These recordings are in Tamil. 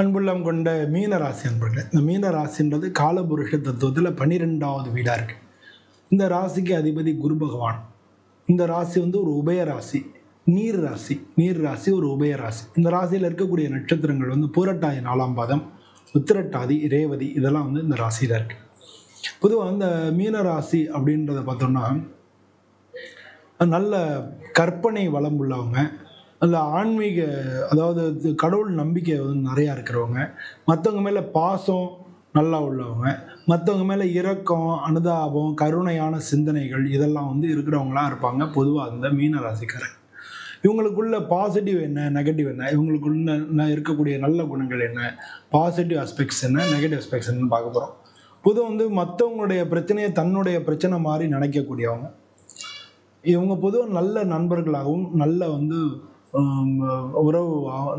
அன்புள்ளம் கொண்ட மீன ராசி அன்பர்களே இந்த மீன ராசின்றது காலபுருஷ தத்துவத்தில் பன்னிரெண்டாவது வீடாக இருக்குது இந்த ராசிக்கு அதிபதி குரு பகவான். இந்த ராசி வந்து ஒரு உபய ராசி நீர் ராசி நீர் ராசி ஒரு உபய ராசி. இந்த ராசியில் இருக்கக்கூடிய நட்சத்திரங்கள் வந்து பூரட்டாதி நாலாம் பாதம் உத்திரட்டாதி ரேவதி இதெல்லாம் வந்து இந்த ராசியில் இருக்குது பொதுவாக இந்த மீன ராசி அப்படின்றத பார்த்தோம்னா நல்ல கற்பனை வளம் உள்ளவங்க நல்ல ஆன்மீக அதாவது கடவுள் நம்பிக்கை வந்து நிறையா இருக்கிறவங்க. மற்றவங்க மேலே பாசம் நல்லா உள்ளவங்க. மற்றவங்க மேலே இரக்கம் அனுதாபம் கருணையான சிந்தனைகள் இதெல்லாம் வந்து இருக்கிறவங்களா இருப்பாங்க. பொதுவாக அந்த மீன ராசிக்காரன் இவங்களுக்குள்ள பாசிட்டிவ் என்ன நெகட்டிவ் என்ன? இவங்களுக்குள்ள இருக்கக்கூடிய நல்ல குணங்கள் என்ன? பாசிட்டிவ் அஸ்பெக்ட்ஸ் என்ன நெகட்டிவ் அஸ்பெக்ட்ஸ் என்னன்னு பார்க்க போகிறோம் பொதுவாக வந்து மற்றவங்களுடைய பிரச்சனையை தன்னுடைய பிரச்சனை மாதிரி நினைக்கக்கூடியவங்க. இவங்க பொதுவாக நல்ல நண்பர்களாகவும் நல்ல வந்து உறவு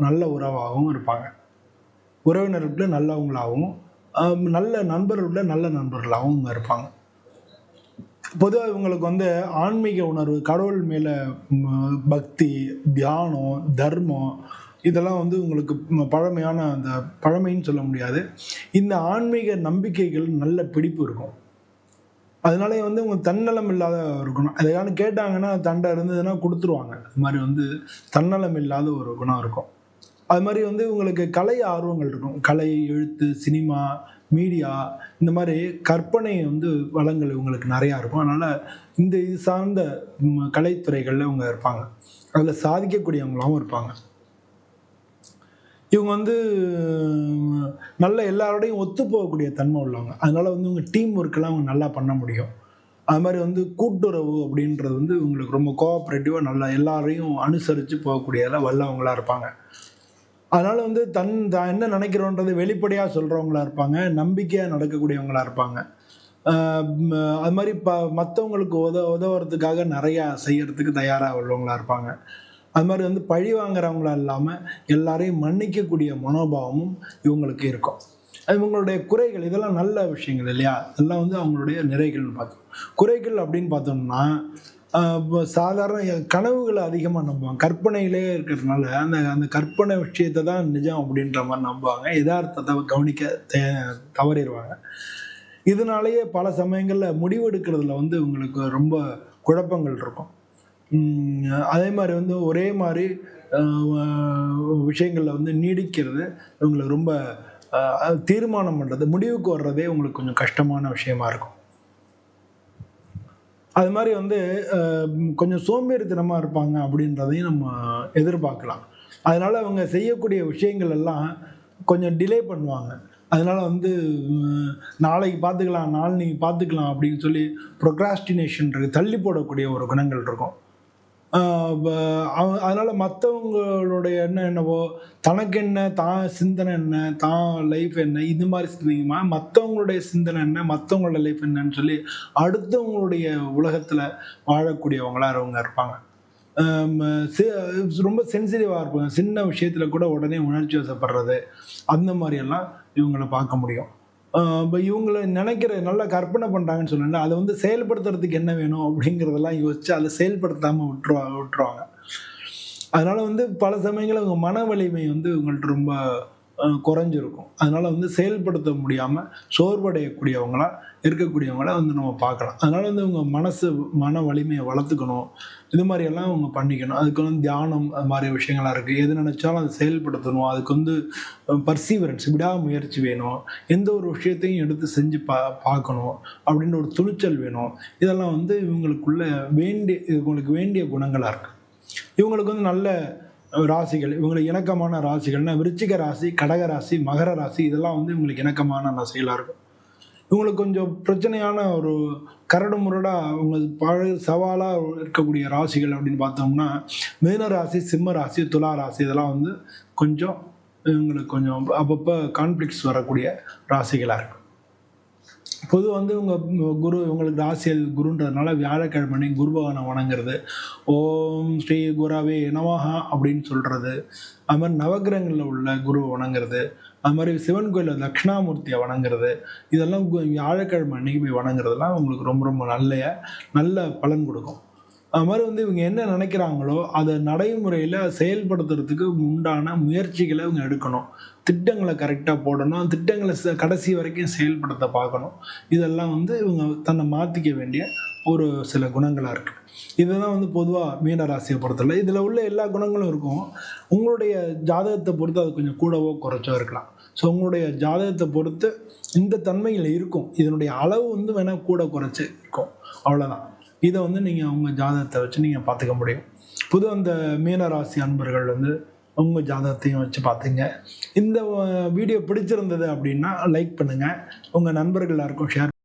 நல்ல உறவாகவும் இருப்பாங்க. உறவினர்களுக்குள்ள நல்லவங்களாகவும் நல்ல நண்பர்களுக்குள்ள நல்ல நண்பர்களாகவும் இவங்க இருப்பாங்க. பொதுவாக இவங்களுக்கு வந்து ஆன்மீக உணர்வு கடவுள் மேலே பக்தி தியானம் தர்மம் இதெல்லாம் வந்து உங்களுக்கு பழமையான அந்த பழமைன்னு சொல்ல முடியாது. இந்த ஆன்மீக நம்பிக்கைகள் நல்ல பிடிப்பு இருக்கும். அதனாலே வந்து அவங்க தன்னலம் இல்லாத ஒரு குணம். எதையான கேட்டாங்கன்னா தண்டை இருந்ததுன்னா கொடுத்துருவாங்க. அது மாதிரி வந்து தன்னலம் இல்லாத ஒரு குணம் இருக்கும். அது மாதிரி வந்து உங்களுக்கு கலை ஆர்வங்கள் இருக்கும். கலை எழுத்து சினிமா மீடியா இந்த மாதிரி கற்பனை வந்து வளங்கள் இவங்களுக்கு நிறையா இருக்கும். அதனால் இந்த இது சார்ந்த கலைத்துறைகளில் இவங்க இருப்பாங்க. அதில் சாதிக்கக்கூடியவங்களாகவும் இருப்பாங்க. இவங்க வந்து நல்ல எல்லாரோடையும் ஒத்து போகக்கூடிய தன்மை உள்ளவங்க. அதனால வந்து இவங்க டீம் ஒர்க்கெல்லாம் அவங்க நல்லா பண்ண முடியும். அது மாதிரி வந்து கூட்டுறவு அப்படின்றது வந்து இவங்களுக்கு ரொம்ப கோஆப்ரேட்டிவாக நல்லா எல்லாரையும் அனுசரித்து போகக்கூடியதில் வல்லவங்களாக இருப்பாங்க. அதனால் வந்து தன் தான் என்ன நினைக்கிறோன்றது வெளிப்படையாக சொல்கிறவங்களா இருப்பாங்க. நம்பிக்கையாக நடக்கக்கூடியவங்களா இருப்பாங்க. அது மாதிரி ப மற்றவங்களுக்கு உத உதவுறதுக்காக நிறையா செய்யறதுக்கு தயாராக உள்ளவங்களா இருப்பாங்க. அது மாதிரி வந்து பழி வாங்குறவங்களா இல்லாமல் எல்லாரையும் மன்னிக்கக்கூடிய மனோபாவமும் இவங்களுக்கு இருக்கும். அது இவங்களுடைய குறைகள் இதெல்லாம் நல்ல விஷயங்கள் இல்லையா? இதெல்லாம் வந்து அவங்களுடைய நிறைகள்னு பார்த்தோம் குறைகள் அப்படின்னு பார்த்தோம்னா சாதாரண கனவுகளை அதிகமாக நம்புவாங்க. கற்பனையிலே இருக்கிறதுனால அந்த அந்த கற்பனை விஷயத்தை தான் நிஜம் அப்படின்ற மாதிரி நம்புவாங்க. யதார்த்தத்தை கவனிக்க தே- தவறிடுவாங்க. இதனாலேயே பல சமயங்களில் முடிவெடுக்கிறதுல வந்து இவங்களுக்கு ரொம்ப குழப்பங்கள் இருக்கும். அதே மாதிரி வந்து ஒரே மாதிரி விஷயங்களில் வந்து நீடிக்கிறது இவங்களை ரொம்ப தீர்மானம் பண்ணுறது முடிவுக்கு வர்றதே உங்களுக்கு கொஞ்சம் கஷ்டமான விஷயமா இருக்கும். அது மாதிரி வந்து கொஞ்சம் சோம்பேறித்தனமாக இருப்பாங்க அப்படின்றதையும் நம்ம எதிர்பார்க்கலாம். அதனால் அவங்க செய்யக்கூடிய விஷயங்கள் எல்லாம் கொஞ்சம் டிலே பண்ணுவாங்க. அதனால் வந்து நாளைக்கு பார்த்துக்கலாம் நாளைக்கு பார்த்துக்கலாம் அப்படின்னு சொல்லி ப்ரொக்ராஸ்டினேஷன் இருக்குது தள்ளி போடக்கூடிய ஒரு குணங்கள் இருக்கும். அதனால் மற்றவங்களுடைய எண்ணம் என்னவோ தனக்கு என்ன தான் சிந்தனை என்ன தான் லைஃப் என்ன இது மாதிரி சிந்தனைமா மற்றவங்களுடைய சிந்தனை என்ன மற்றவங்களோட லைஃப் என்னன்னு சொல்லி அடுத்தவங்களுடைய உலகத்தில் வாழக்கூடியவங்களாக அவங்க இருப்பாங்க. ரொம்ப சென்சிட்டிவாக இருப்பாங்க. சின்ன விஷயத்தில் கூட உடனே உணர்ச்சி வசப்படுறது அந்த மாதிரியெல்லாம் இவங்களை பார்க்க முடியும். இப்போ இவங்களை நினைக்கிற நல்லா கற்பனை பண்ணுறாங்கன்னு சொன்னேன்ல அதை வந்து செயல்படுத்துறதுக்கு என்ன வேணும் அப்படிங்கிறதெல்லாம் யோசிச்சு அதை செயல்படுத்தாமல் விட்டுருவாங்க விட்டுருவாங்க. அதனால வந்து பல சமயங்களில் அவங்க மன வலிமை வந்து இவங்கள்ட்ட ரொம்ப குறைஞ்சிருக்கும். அதனால வந்து செயல்படுத்த முடியாமல் சோர்வடையக்கூடியவங்களா இருக்கக்கூடியவங்கள வந்து நம்ம பார்க்கலாம். அதனால வந்து அவங்க மனசு மன வலிமையை வளர்த்துக்கணும். இது மாதிரியெல்லாம் அவங்க பண்ணிக்கணும். அதுக்கு வந்து தியானம் அது மாதிரி விஷயங்களாக இருக்குது எது நினைச்சாலும் அதை செயல்படுத்தணும். அதுக்கு வந்து பர்சீவரன்ஸ் விடாமுயற்சி வேணும். எந்த ஒரு விஷயத்தையும் எடுத்து செஞ்சு பா பார்க்கணும். அப்படின்ற ஒரு துணிச்சல் வேணும். இதெல்லாம் வந்து இவங்களுக்குள்ள வேண்டிய இவங்களுக்கு வேண்டிய குணங்களாக இருக்கு. இவங்களுக்கு வந்து நல்ல ராசிகள் இவங்களுக்கு இணக்கமான ராசிகள்னா விருச்சிக ராசி கடக ராசி மகர ராசி இதெல்லாம் வந்து இவங்களுக்கு இணக்கமான ராசிகளாக இருக்கும். இவங்களுக்கு கொஞ்சம் பிரச்சனையான ஒரு கரடு முரடாக அவங்க பழ சவாலாக இருக்கக்கூடிய ராசிகள் அப்படின்னு பார்த்தோம்னா மீன ராசி சிம்ம ராசி துலா ராசி இதெல்லாம் வந்து கொஞ்சம் இவங்களுக்கு கொஞ்சம் அப்பப்போ கான்ஃப்ளிக்ஸ் வரக்கூடிய ராசிகளாக இருக்கும். பொது வந்து இவங்க குரு இவங்களுக்கு ராசியல் குருன்றதுனால வியாழக்கிழமை குரு பகவானை வணங்குறது. ஓம் ஸ்ரீ குராவே நவஹா அப்படின்னு சொல்கிறது அது மாதிரி நவக்கிரகங்களில் உள்ள குருவை வணங்குறது. அது மாதிரி சிவன் கோயிலில் தட்சிணாமூர்த்தியை வணங்குறது. இதெல்லாம் கு- வியாழக்கிழமை அன்னைக்கு போய் வணங்குறதுலாம் உங்களுக்கு ரொம்ப ரொம்ப நல்ல நல்ல பலன் கொடுக்கும். அது மாதிரி வந்து இவங்க என்ன நினைக்கிறாங்களோ அதை நடைமுறையில் செயல்படுத்துறதுக்கு உண்டான முயற்சிகளை இவங்க எடுக்கணும். திட்டங்களை கரெக்டாக போடணும். திட்டங்களை கடைசி வரைக்கும் செயல்படுத்த பார்க்கணும். இதெல்லாம் வந்து இவங்க தன்னை மாற்றிக்க வேண்டிய ஒரு சில குணங்களாக இருக்குது இதுதான் வந்து பொதுவாக மீனராசியை பொறுத்தல இதில் உள்ள எல்லா குணங்களும் இருக்கும். உங்களுடைய ஜாதகத்தை பொறுத்து அது கொஞ்சம் கூடவோ குறைச்சோ இருக்கலாம். ஸோ உங்களுடைய ஜாதகத்தை பொறுத்து இந்த தன்மைகள் இருக்கும். இதனுடைய அளவு வந்து வேணால் கூட குறைச்சி இருக்கும். அவ்வளோதான் இதை வந்து நீங்கள் உங்கள் ஜாதகத்தை வச்சு நீங்கள் பார்த்துக்க முடியும். புது அந்த மீனராசி அன்பர்கள் வந்து உங்கள் ஜாதகத்தையும் வச்சு பார்த்துங்க. இந்த வீடியோ பிடிச்சிருந்தது அப்படின்னா லைக் பண்ணுங்கள் உங்கள் நண்பர்கள் எல்லாருக்கும் ஷேர்